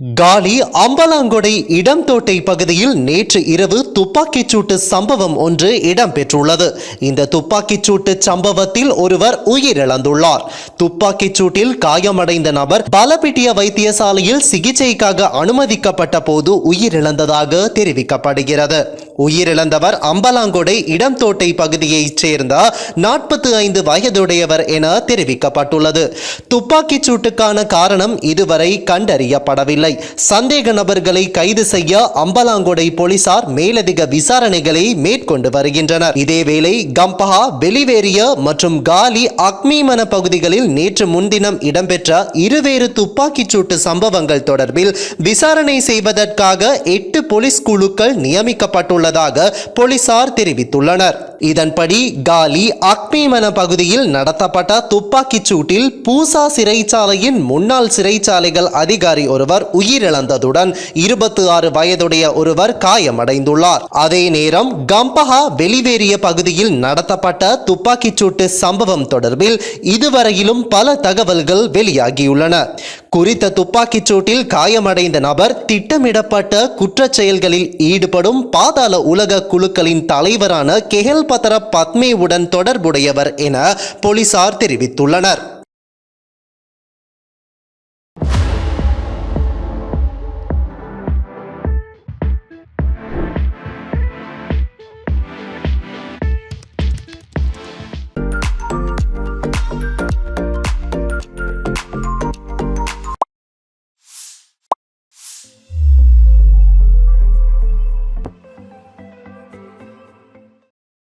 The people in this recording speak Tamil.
காலி அம்பலாங்கொடை இடம்தோட்டை பகுதியில் நேற்று இரவு துப்பாக்கிச் சூட்டு சம்பவம் ஒன்று இடம்பெற்றுள்ளது. இந்த துப்பாக்கிச் சூட்டு சம்பவத்தில் ஒருவர் உயிரிழந்துள்ளார். துப்பாக்கிச் சூட்டில் காயமடைந்த நபர் பலபிட்டிய வைத்தியசாலையில் சிகிச்சைக்காக அனுமதிக்கப்பட்ட போது உயிரிழந்ததாக தெரிவிக்கப்படுகிறது. உயிரிழந்தவர் அம்பலாங்கொடை இடம்தோட்டை பகுதியைச் சேர்ந்த நாற்பத்தி ஐந்து வயதுடையவர் என தெரிவிக்கப்பட்டுள்ளது. துப்பாக்கிச் சூட்டுக்கான காரணம் இதுவரை கண்டறியப்படவில்லை. சந்தேக நபர்களை கைது செய்ய அம்பலாங்கொடை போலீசார் மேலதிக விசாரணைகளை மேற்கொண்டு வருகின்றனர். இதேவேளை கம்பஹா வெளிவேறிய மற்றும் காலி அக்மீமன பகுதிகளில் நேற்று முன்தினம் இடம்பெற்ற இருவேறு துப்பாக்கிச் சூட்டு சம்பவங்கள் தொடர்பில் விசாரணை செய்வதற்காக எட்டு போலீஸ் குழுக்கள் உள்ளதாக போலீசார் தெரிவித்துள்ளனர். இதன்படி காலி அக்மீமன பகுதியில் நடத்தப்பட்ட துப்பாக்கிச் சூட்டில் பூசா சிறைச்சாலையின் முன்னாள் சிறைச்சாலைகள் அதிகாரி ஒருவர் உயிரிழந்ததுடன் இருபத்தி ஆறு வயதுடைய ஒருவர் காயமடைந்துள்ளார். அதே நேரம் கம்பஹா வெளிவேறிய பகுதியில் நடத்தப்பட்ட துப்பாக்கிச் சூட்டு சம்பவம் தொடர்பில் இதுவரையிலும் பல தகவல்கள் வெளியாகியுள்ளன. குறித்த துப்பாக்கிச் சூட்டில் காயமடைந்த நபர் திட்டமிடப்பட்ட குற்றச் செயல்களில் ஈடுபடும் பாதாள உலக குழுக்களின் தலைவரான கெஹல் பத்ர பத்மேவுடன் தொடர்புடையவர் என போலீசார் தெரிவித்துள்ளனர்.